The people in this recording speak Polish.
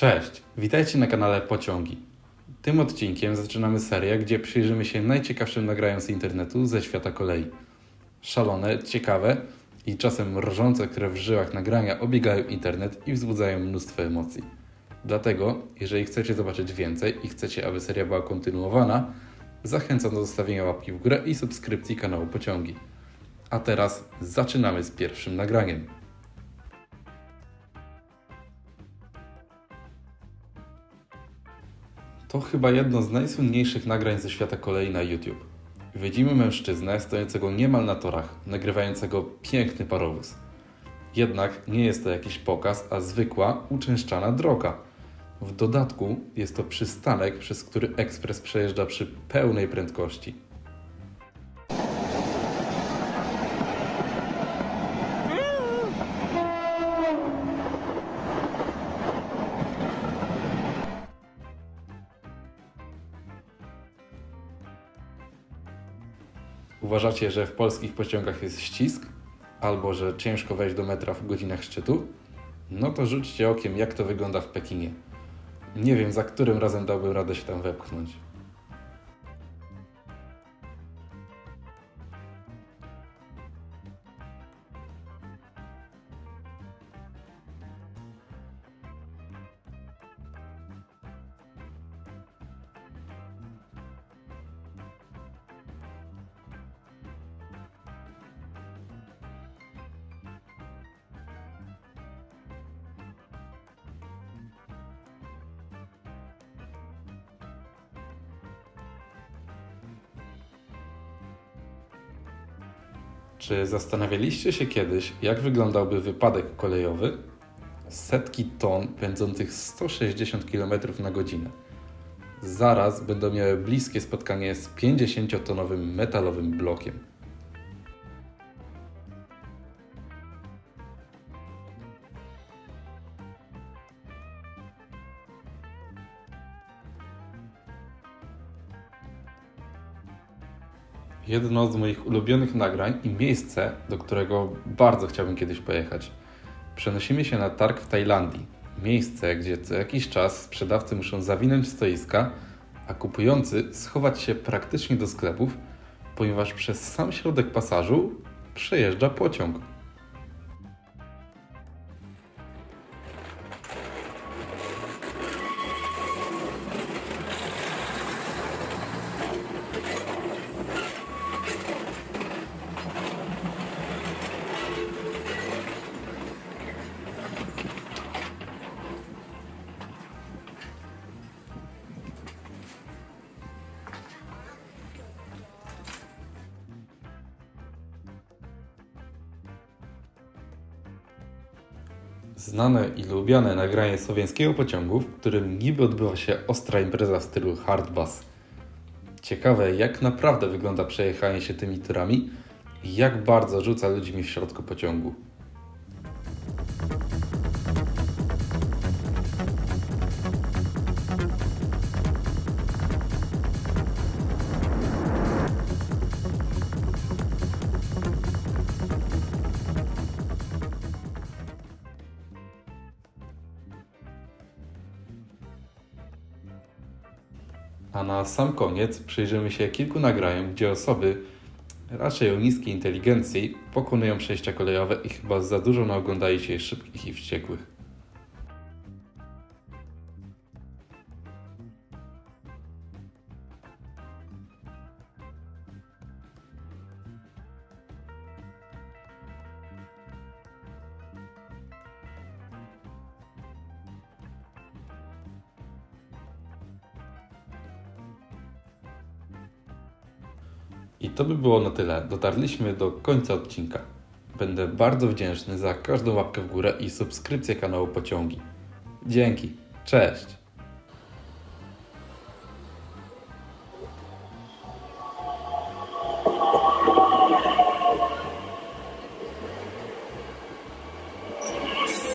Cześć, witajcie na kanale Pociągi. Tym odcinkiem zaczynamy serię, gdzie przyjrzymy się najciekawszym nagraniom z internetu ze świata kolei. Szalone, ciekawe i czasem mrożące krew w żyłach nagrania obiegają internet i wzbudzają mnóstwo emocji. Dlatego, jeżeli chcecie zobaczyć więcej i chcecie, aby seria była kontynuowana, zachęcam do zostawienia łapki w górę i subskrypcji kanału Pociągi. A teraz zaczynamy z pierwszym nagraniem. To chyba jedno z najsłynniejszych nagrań ze świata kolei na YouTube. Widzimy mężczyznę stojącego niemal na torach, nagrywającego piękny parowóz. Jednak nie jest to jakiś pokaz, a zwykła, uczęszczana droga. W dodatku jest to przystanek, przez który ekspres przejeżdża przy pełnej prędkości. Uważacie, że w polskich pociągach jest ścisk? Albo że ciężko wejść do metra w godzinach szczytu? No to rzućcie okiem, jak to wygląda w Pekinie. Nie wiem, za którym razem dałbym radę się tam wepchnąć. Czy zastanawialiście się kiedyś, jak wyglądałby wypadek kolejowy? Setki ton pędzących 160 km na godzinę. Zaraz będą miały bliskie spotkanie z 50-tonowym metalowym blokiem. Jedno z moich ulubionych nagrań i miejsce, do którego bardzo chciałbym kiedyś pojechać. Przenosimy się na targ w Tajlandii. Miejsce, gdzie co jakiś czas sprzedawcy muszą zawinąć stoiska, a kupujący schować się praktycznie do sklepów, ponieważ przez sam środek pasażu przejeżdża pociąg. Znane i lubiane nagranie słowiańskiego pociągu, w którym niby odbywa się ostra impreza w stylu hard bass. Ciekawe, jak naprawdę wygląda przejechanie się tymi torami i jak bardzo rzuca ludźmi w środku pociągu. A na sam koniec przyjrzymy się kilku nagraniom, gdzie osoby raczej o niskiej inteligencji pokonują przejścia kolejowe i chyba za dużo naoglądali się szybkich i wściekłych. I to by było na tyle. Dotarliśmy do końca odcinka. Będę bardzo wdzięczny za każdą łapkę w górę i subskrypcję kanału Pociągi. Dzięki. Cześć.